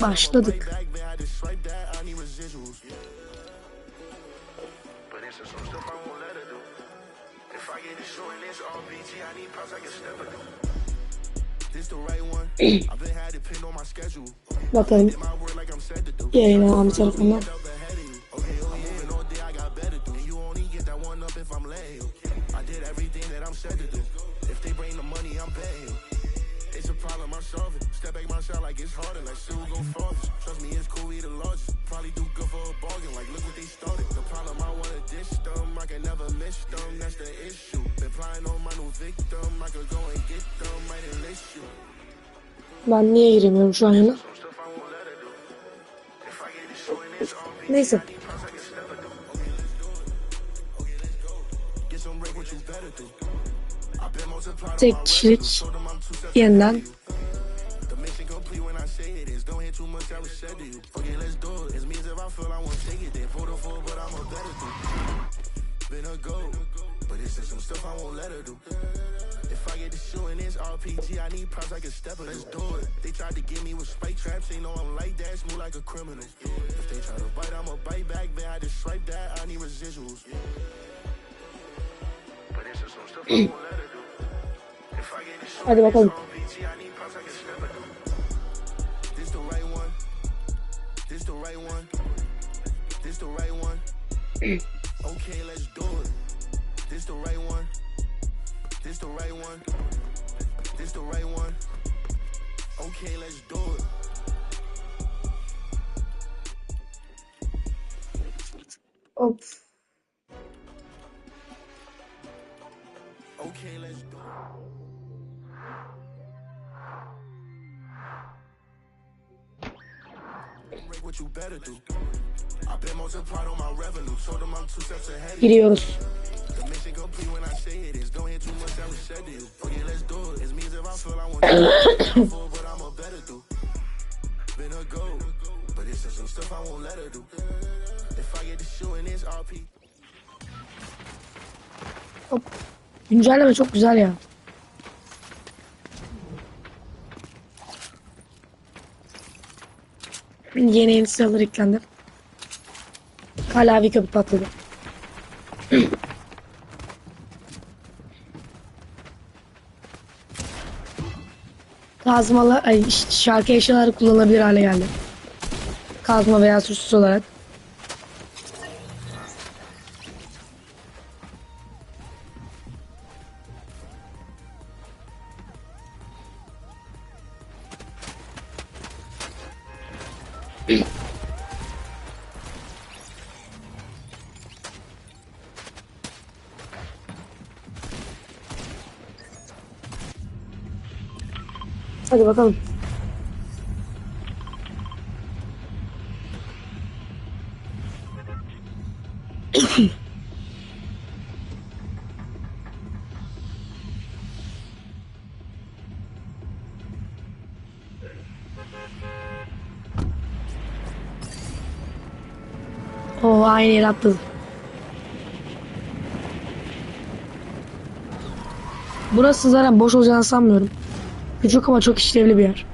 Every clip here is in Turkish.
Başladık. Bakalım. Yayına abi telefondan. Like it's harder, like shit will go farthest. Trust me, it's cool, we the largest. Probably do good for a bargain, like look what they started. The problem, I wanna dish them, I can never miss them, that's the issue. Been flying on my new victim, I could go and get them, might enlist you. Ben niye giremiyorum şu an yana? Some stuff I won't Go, but it's just some stuff I won't let her do. If I get to shooting this RPG, I need props like a stepper. Let's do it. They tried to get me with spike traps, they know I'm like that, smooth like a criminal. If they try to bite, I'ma bite back. Then I just swipe that, I need residuals. But it's just some stuff I won't let her do. If I get to shooting Hadi bakalım. RPG, I need props like a stepper. This the right one. This the right one. This the right one. okay, let's do it. This the right one. This the right one. This the right one. Okay, let's do it. Hop. Okay, let's do it. Break what you better do. Giriyoruz. Hop. Güncelleme çok güzel ya. Yeni silahlar eklendi. Kalavi köpük patladı. Kazmalar, ay, şarkı eşyaları kullanılabilir hale geldi. Kazma veya süsüz olarak. Hadi bakalım. O aynı yere atladım. Burası zaten boş olacağını sanmıyorum. Küçük ama çok işlevli bir yer.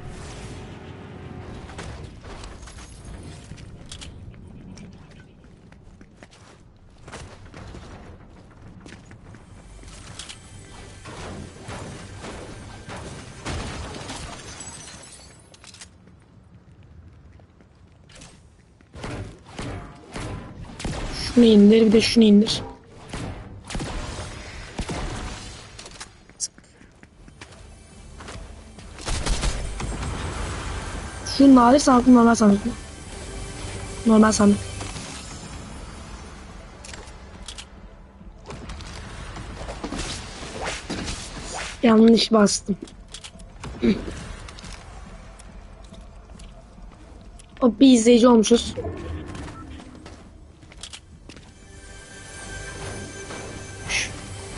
Şunu indir bir de şunu indir. Şu nadir sandık normal sandık? Normal sandık. Yanlış bastım. O bir izleyici olmuşuz.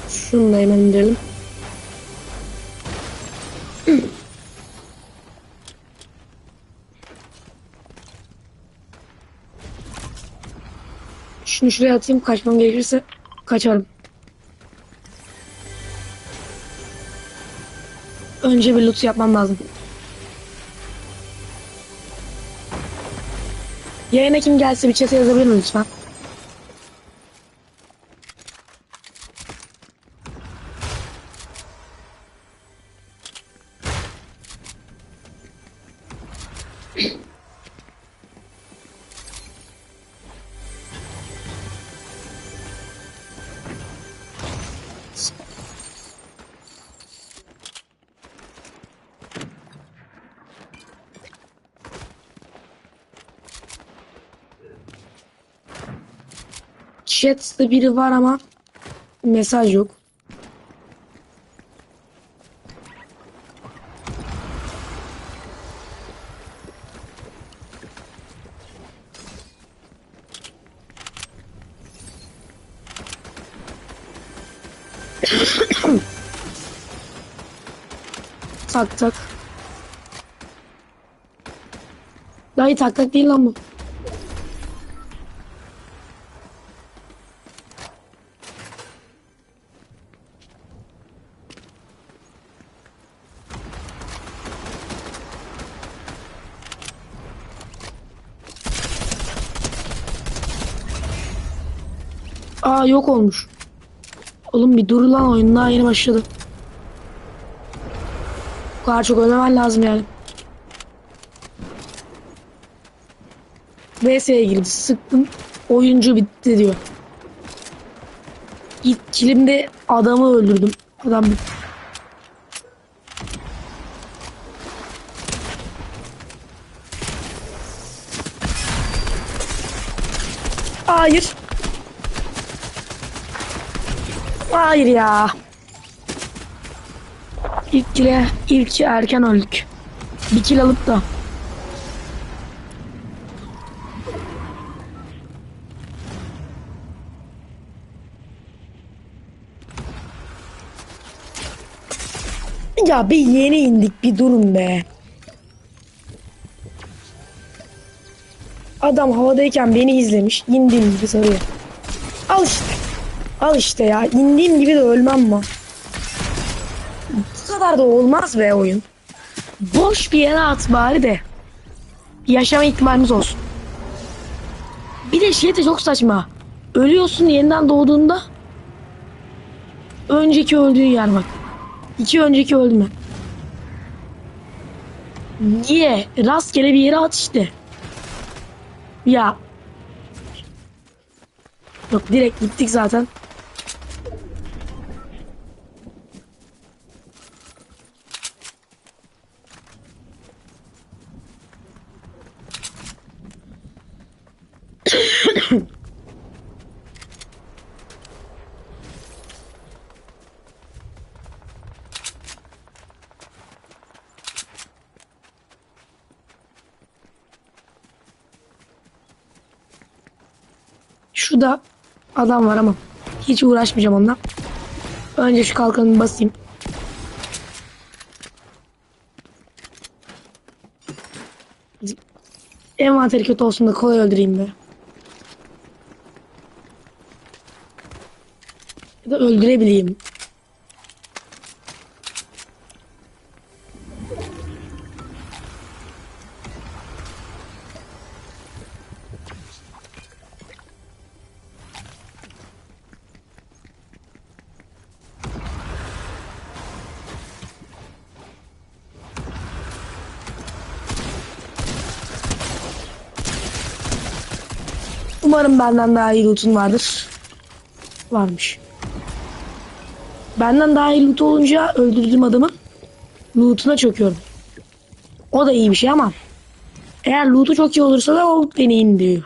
Şunu da hemen indirelim. Şunu şuraya atayım kaçmam gerekirse kaçarım. Önce bir loot yapmam lazım. Yayına kim gelse bir chat'e yazabilir mi lütfen? Chat'te biri var ama mesaj yok. tak tak. Dayı tak tak değil lan bu. Aa yok olmuş. Oğlum bir dur lan oyun daha yeni başladı. Bu kadar çok ölmemen lazım yani. VS'ye girdi sıktım. Oyuncu bitti diyor. İlk kilimde adamı öldürdüm. Adam bitti. Hayır. Hayır ya. İlk kile, ilk erken öldük. Bir kill alıp da. Ya bir yeni indik bir durun be. Adam havadayken beni izlemiş. indiğim gibi sarıyor. Al işte. Al işte ya. indiğim gibi de ölmem mi? Bu kadar da olmaz be oyun. Boş bir yere at bari de. Yaşama ihtimalimiz olsun. Bir de şey de çok saçma. Ölüyorsun yeniden doğduğunda. Önceki öldüğün yer bak. İki önceki öldü mü? Niye? Rastgele bir yere at işte. Ya. Yok direkt gittik zaten. Şurada adam var ama hiç uğraşmayacağım onunla. Önce şu kalkanı basayım. Envanteri kötü olsun da kolay öldüreyim be. Ya da öldürebileyim. Umarım benden daha iyi loot'un vardır. Varmış. Benden daha iyi loot olunca öldürdüğüm adamın loot'una çöküyorum. O da iyi bir şey ama eğer loot'u çok iyi olursa da o beni indiriyor.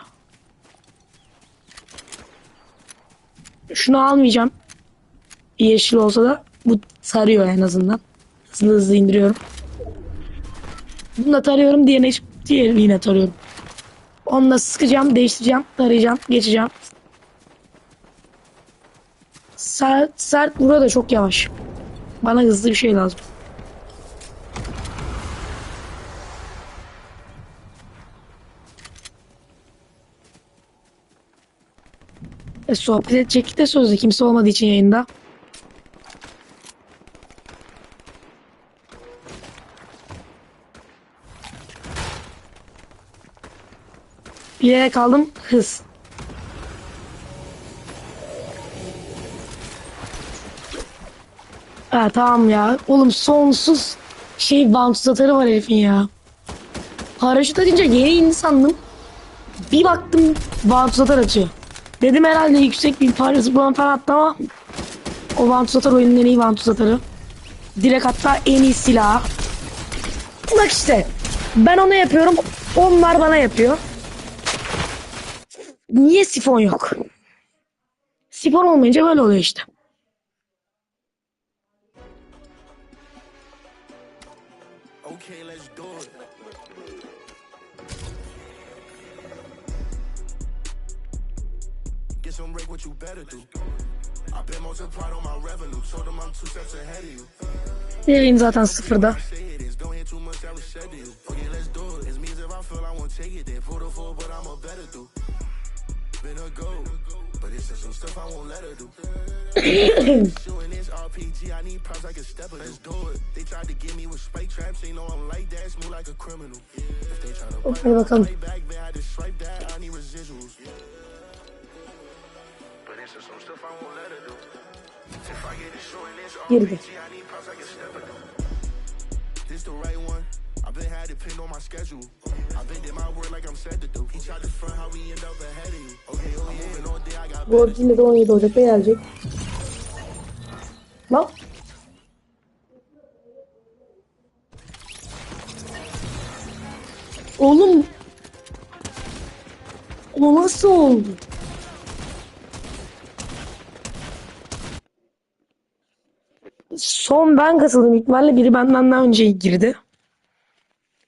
Şunu almayacağım. Yeşil olsa da bu sarıyor en azından. Hızlı hızlı indiriyorum. Bunu da tarıyorum diğerine diğerini yine tarıyorum. Onunla sıkacağım, değiştireceğim, tarayacağım, geçeceğim. Sert, sert burada çok yavaş. Bana hızlı bir şey lazım. E, sohbet edecek de sözde kimse olmadığı için yayında. Yere kaldım. Hız. Ha tamam ya. Oğlum sonsuz şey vantuz atarı var herifin ya. Paraşüt atınca yere indi sandım. Bir baktım vantuz atar atıyor. Dedim herhalde yüksek bir para zıplama falan attı ama o vantuz atar oyunun en iyi vantuz atarı. Direkt hatta en iyi silah. Bak işte ben ona yapıyorum onlar bana yapıyor. Niye sifon yok? Sifon olmayınca böyle oluyor işte. Okay, let's do it. Get some break, what you better do. I been multiplied on my revenue. Told them I'm two steps ahead of you. Yayın zaten sıfırda. Been a go, but it's some stuff I won't let her do. Shooting this RPG, I need props like a stepper. Let's do it. They tried to get me with spike traps, they know I'm like that, smooth like a criminal. If they try to bakalım. Right back, man, I just swipe that, I need residuals. But it's some stuff I won't let her do. If I get it this RPG, I need props like a stepper. This the right one. I've been had it pinned on my schedule. I've been did my work like I'm said to do. He tried to front how we end up ahead of you. Okay, oh yeah, moving all day, I got Godzilla de 17 Ocak'ta gelecek. Lan. Oğlum. O nasıl oldu? Son ben katıldım. İkmalle biri benden daha önce girdi.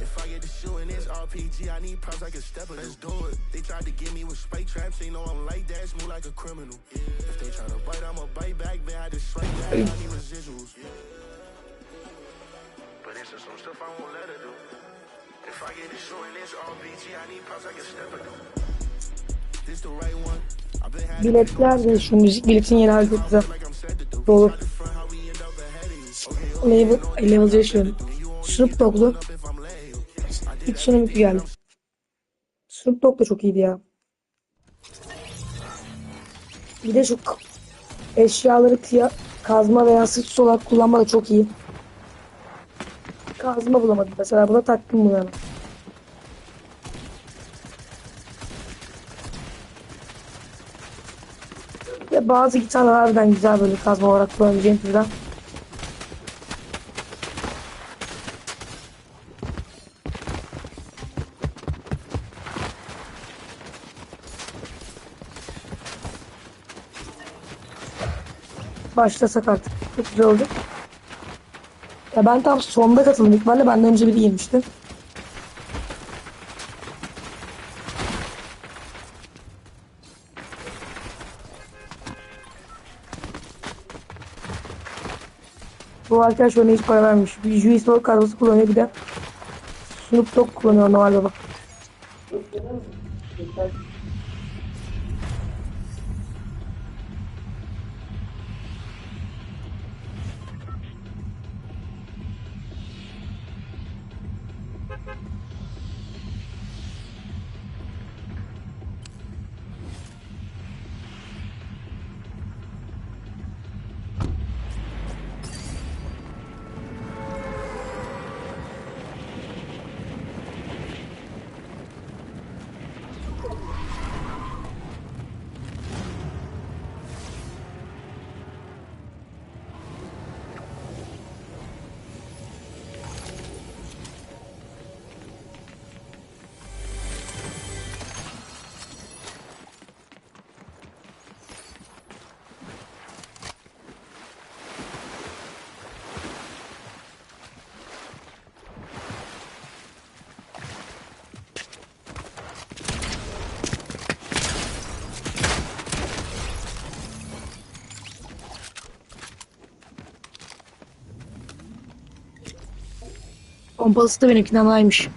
If I get to shooting this RPG, I need props like a stepper. Let's do it. They tried to get me with spike traps, they know I'm like that, smooth like a criminal. If they try to bite, I'ma bite back, man. I just swipe that, I need residuals. But it's just some stuff I won't let her do. If I get it showing this RPG, I need props like a stepper. This the right one. Biletler de şu müzik biletin yeri halde güzel. like I'm said to do. Dolu. Front how we end up ahead of you. Okay, Level, level. Snoop Dogg'lu. İlk sonum iki geldi. Snoop Dogg da çok iyiydi ya. Bir de şu eşyaları kazma veya sıç olarak kullanma da çok iyi. Kazma bulamadım mesela buna taktım bunu hemen. Ve bazı gitarlar harbiden güzel böyle kazma olarak kullanabileceğim türden. Başlasak artık. Çok güzel olacak. Ya ben tam sonda katıldım. İkbal'le benden önce biri girmişti. Bu arkadaş bana hiç para vermiş. Bir USB kadrosu kullanıyor bir de Snoop Dogg kullanıyor Noel Baba. Pompalısı da benimkinden aynıymış.